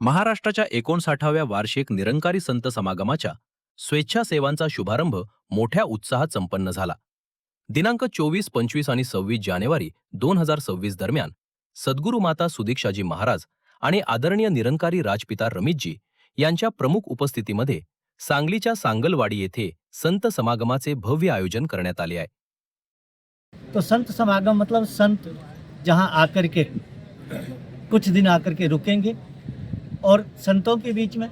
महाराष्ट्राच्या एकोणसाठाव्या वार्षिक निरंकारी संत समागमाच्या स्वेच्छासेवांचा शुभारंभ मोठ्या उत्साहात संपन्न झाला. दिनांक चोवीस पंचवीस आणि सव्वीस जानेवारी दोन हजार सव्वीस दरम्यान सद्गुरू माता सुदीक्षाजी महाराज आणि आदरणीय निरंकारी राजपिता रमितजी यांच्या प्रमुख उपस्थितीमध्ये सांगलीच्या सांगलवाडी येथे संत समागमाचे भव्य आयोजन करण्यात आले आहे. तो संत समागम मतलब संत जहां आकर के कुछ दिन आकर के रुकेंगे और संतों के बीच में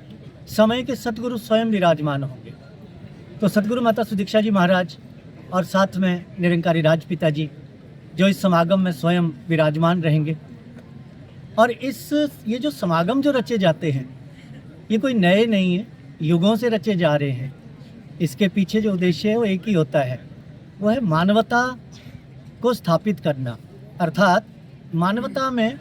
समय के सतगुरु स्वयं विराजमान होंगे। तो सतगुरु माता सुदीक्षा जी महाराज और साथ में निरंकारी राजपिता जी जो इस समागम में स्वयं विराजमान रहेंगे। और इस, ये जो समागम जो रचे जाते हैं, ये कोई नए नहीं है, युगों से रचे जा रहे हैं। इसके पीछे जो उद्देश्य है, वो एक ही होता है, वो है मानवता को स्थापित करना, अर्थात मानवता में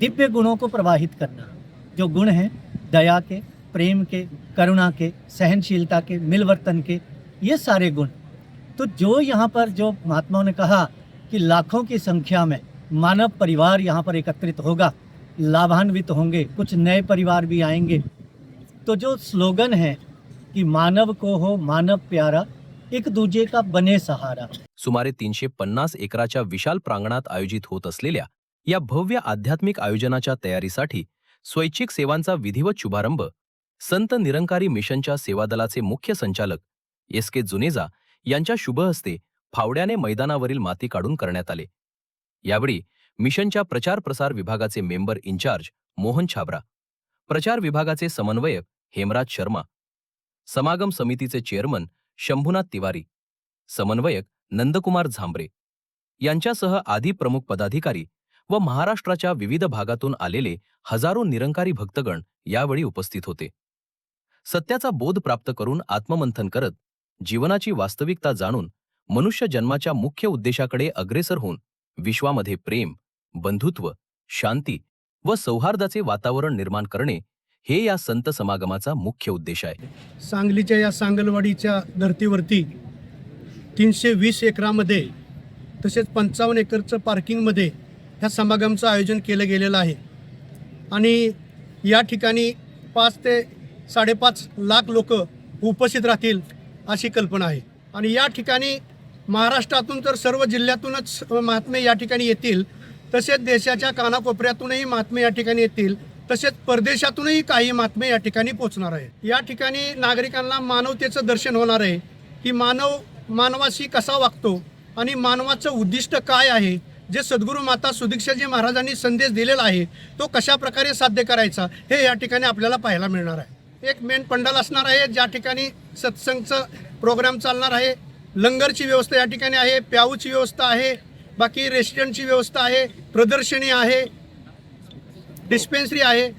दिव्य गुणों को प्रवाहित करना। जो गुण हैं, दया के, प्रेम के, करुणा के, सहनशीलता के, मिलवर्तन के, ये सारे गुण। तो जो यहाँ पर जो महात्माओं ने कहा कि लाखों की संख्या में मानव परिवार यहाँ पर एकत्रित होगा, लाभान्वित होंगे, कुछ नए परिवार भी आएँगे। तो जो स्लोगन है कि मानव को हो मानव प्यारा, एक दूजे का बने सहारा। सुमारे तीनशे पन्नास एकराच्या विशाल प्रांगणात आयोजित होत असलेल्या या भव्य आध्यात्मिक आयोजनाच्या तयारीसाठी स्वैच्छिक सेवांचा विधिवत शुभारंभ. संत निरंकारी मिशनच्या सेवादलाचे मुख्य संचालक एस के जुनेजा यांच्या शुभ हस्ते फावड्याने मैदानावरील माती काढून करण्यात आले. यावेळी मिशनच्या प्रचार प्रसार विभागाचे मेंबर इन्चार्ज मोहन छाबरा प्रचार विभागाचे समन्वयक हेमराज शर्मा समागम समितीचे चेअरमन शंभूनाथ तिवारी समन्वयक नंदकुमार झांबरे यांच्यासह आदी प्रमुख पदाधिकारी व महाराष्ट्राच्या विविध भागातून आलेले हजारो निरंकारी भक्तगण यावेळी उपस्थित होते. सत्याचा बोध प्राप्त करून आत्ममंथन करत जीवनाची वास्तविकता जाणून मनुष्य जन्माच्या मुख्य उद्देशाकडे अग्रेसर होऊन विश्वामध्ये प्रेम बंधुत्व शांती व सौहार्दाचे वातावरण निर्माण करणे हे या संत समागमाचा मुख्य उद्देश आहे. सांगलीच्या या सांगलवाडीच्या धर्तीवरती तीनशे वीस एकरामध्ये तसेच पंचावन्न एकरचं पार्किंगमध्ये ह्या समागमचं आयोजन केलं गेलेलं आहे. आणि या ठिकाणी पाच ते साडेपाच लाख लोक उपस्थित राहतील अशी कल्पना आहे. आणि या ठिकाणी महाराष्ट्रातून तर सर्व जिल्ह्यातूनच महात्मे या ठिकाणी येतील तसेच देशाच्या कानाकोपऱ्यातूनही महात्मे या ठिकाणी येतील तसेच परदेशातूनही काही महात्मे या ठिकाणी पोहोचणार आहे या ठिकाणी नागरिकांना मानवतेचं दर्शन होणार आहे. की मानव मानवाशी कसा वागतो आणि मानवाचं उद्दिष्ट काय आहे जे सद्गुरू माता सुदीक्षाजी महाराजांनी संदेश दिलेला आहे तो कशा प्रकारे साध्य करायचा हे या ठिकाणी आपल्याला पाहायला मिळणार आहे. एक मेन पंडाल असणार आहे ज्या ठिकाणी सत्संगचं प्रोग्राम चालणार आहे. लंगरची व्यवस्था या ठिकाणी आहे प्याऊची व्यवस्था आहे बाकी रेस्टॉरंटची व्यवस्था आहे प्रदर्शनी आहे डिस्पेन्सरी आहे.